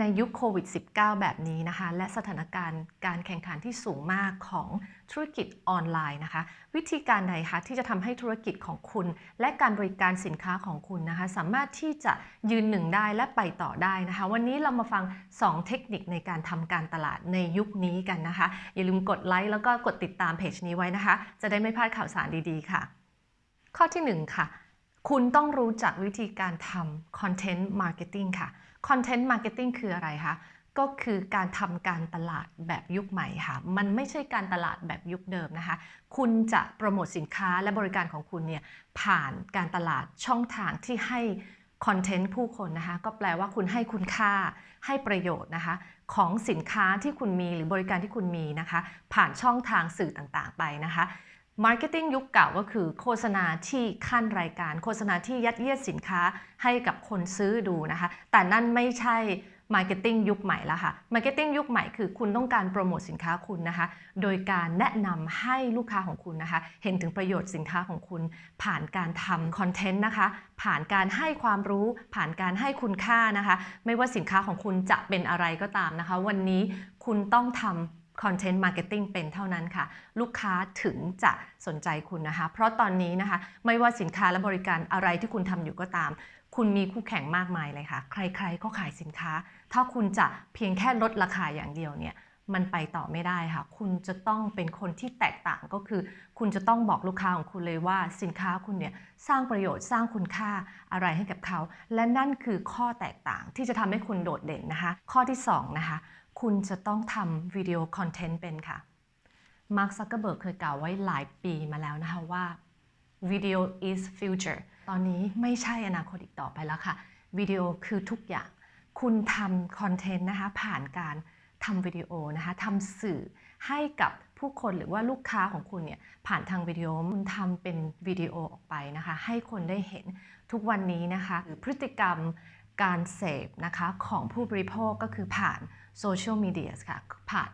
ในยุคโควิด -19 แบบนี้นะคะ และสถานการณ์การแข่งขันที่สูงมากของธุรกิจออนไลน์นะคะ วิธีการใดคะที่จะทำให้ธุรกิจของคุณ และการบริการสินค้าของคุณนะคะ สามารถที่จะยืนหนึ่งได้และไปต่อได้นะคะ วันนี้เรามาฟัง 2 เทคนิคในการทำการตลาดในยุคนี้กันนะคะ อย่าลืมกดไลค์แล้วก็กดติดตามเพจนี้ไว้นะคะ จะได้ไม่พลาดข่าวสารดีๆค่ะ ข้อที่ 1 ค่ะ คุณต้องรู้จักวิธีการทำ Content Marketing ค่ะ Content Marketing คืออะไรคะก็คือการทำการตลาดแบบยุคใหม่ค่ะ มันไม่ใช่การตลาดแบบยุคเดิมนะคะ คุณจะโปรโมทสินค้าและบริการของคุณเนี่ยผ่านการตลาดช่องทางที่ให้คอนเทนต์ผู้คนนะคะ ก็แปลว่าคุณให้คุณค่าให้ประโยชน์นะคะ ของสินค้าที่คุณมีหรือบริการที่คุณมีนะคะ ผ่านช่องทางสื่อต่างๆไปนะคะ มาร์เก็ตติ้งยุคเก่าก็คือโฆษณาที่ขั้นรายการ โฆษณาที่ยัดเยียดสินค้าให้กับคนซื้อดูนะคะ แต่นั่นไม่ใช่มาร์เก็ตติ้งยุคใหม่ล้วค่ะมาร์เก็ตติ้งยุคใหม่คือคุณต้องการโปรโมทสินค้าคุณนะคะ โดยการแนะนำให้ลูกค้าของคุณนะคะ เห็นถึงประโยชน์สินค้าของคุณ ผ่านการทำคอนเทนต์นะคะ ผ่านการให้ความรู้ ผ่านการให้คุณค่านะคะ ไม่ว่าสินค้าของคุณจะเป็นอะไรก็ตามนะคะ วันนี้คุณต้องทำ Content Marketing เป็นเท่านั้นค่ะ ลูกค้าถึงจะสนใจคุณนะคะ เพราะตอนนี้นะคะ ไม่ว่าสินค้าและบริการอะไรที่คุณทำอยู่ก็ตาม คุณมีคู่แข่งมากมายเลยค่ะ ใครๆก็ขายสินค้า ถ้าคุณจะเพียงแค่ลดราคาอย่างเดียวเนี่ย มันไปต่อไม่ได้ค่ะ คุณจะต้องเป็นคนที่แตกต่างก็คือ คุณจะต้องบอกลูกค้าของคุณเลยว่าสินค้าคุณเนี่ยสร้างประโยชน์สร้างคุณค่าอะไรให้กับเขา และนั่นคือข้อแตกต่างที่จะทำให้คุณโดดเด่นนะคะ ข้อที่สองนะคะคุณจะต้องทำวิดีโอคอนเทนต์เป็นค่ะ มาร์คซักเกอร์เบิร์กเคยกล่าวไว้หลายปีมาแล้วนะคะว่า video is future ตอนนี้ไม่ใช่อนาคตอีกต่อไปแล้วค่ะวิดีโอคือทุกอย่าง คุณทำคอนเทนต์นะคะผ่านการ ทำวิดีโอนะคะทำสื่อให้กับผู้คนหรือว่าลูกค้าของคุณเนี่ยผ่านทางวิดีโอคุณทำเป็นวิดีโอออกไปนะคะให้คนได้เห็นทุกวันนี้นะคะหรือพฤติกรรมการเสพนะคะของผู้บริโภคก็คือผ่านโซเชียลมีเดียค่ะผ่าน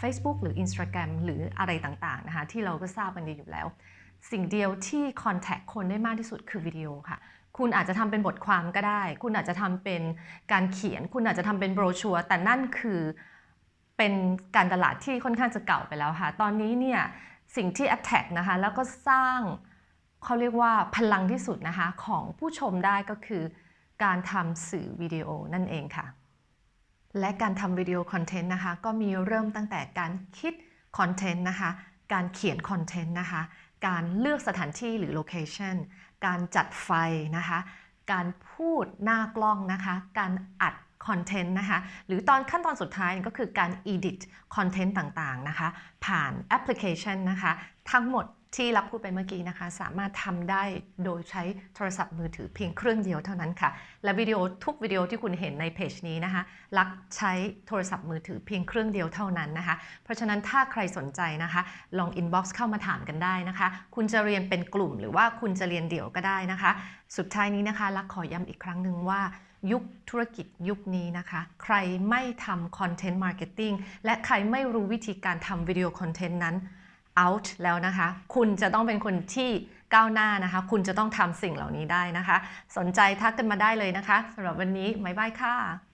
Facebook หรือ Instagram หรืออะไรต่างๆนะคะที่เราก็ทราบกันดีอยู่แล้ว สิ่งเดียวที่คอนแทคคนได้มากที่สุดคือวิดีโอค่ะ คุณอาจจะทำเป็นบทความก็ได้ คุณอาจจะทำเป็นการเขียน คุณอาจจะทำเป็นโบรชัวร์แต่นั่นคือ เป็นการตลาดที่ค่อนข้างจะเก่าไปแล้วค่ะ ตอนนี้เนี่ยสิ่งที่ Attack นะคะแล้วก็สร้างเขาเรียกว่าพลังที่สุดนะคะของผู้ชมได้ก็คือ การทำสื่อวิดีโอนั่นเองค่ะ และการทำวิดีโอคอนเทนต์นะคะก็มีเริ่มตั้งแต่การคิดคอนเทนต์นะคะการเขียนคอนเทนต์นะคะการเลือกสถานที่หรือโลเคชันการจัดไฟนะคะการพูดหน้ากล้องนะคะการอัด คอนเทนต์นะคะ หรือตอนขั้นตอนสุดท้ายก็คือการ edit คอนเทนต์ต่างๆนะคะ ผ่านแอปพลิเคชันนะคะ ทั้งหมด ที่รับพูดไปเมื่อกี้นะคะ สามารถทำได้โดยใช้โทรศัพท์มือถือเพียงเครื่องเดียวเท่านั้นค่ะ และวิดีโอทุกวิดีโอที่คุณเห็นในเพจนี้นะคะ ลักใช้โทรศัพท์มือถือเพียงเครื่องเดียวเท่านั้นนะคะ เพราะฉะนั้นถ้าใครสนใจนะคะ ลอง inbox เข้ามาถามกันได้นะคะ คุณจะเรียนเป็นกลุ่มหรือว่าคุณจะเรียนเดี่ยวก็ได้นะคะ สุดท้ายนี้นะคะ ลักขอย้ำอีกครั้งหนึ่งว่ายุคธุรกิจยุคนี้นะคะ ใครไม่ทำคอนเทนต์มาร์เก็ตติ้งและใครไม่รู้วิธีการทำวิดีโอคอนเทนต์นั้น out แล้วนะคะ คุณจะต้องเป็นคนที่ก้าวหน้านะคะ คุณจะต้องทำสิ่งเหล่านี้ได้นะคะ สนใจทักกันมาได้เลยนะคะสำหรับวันนี้บ๊ายบายค่ะ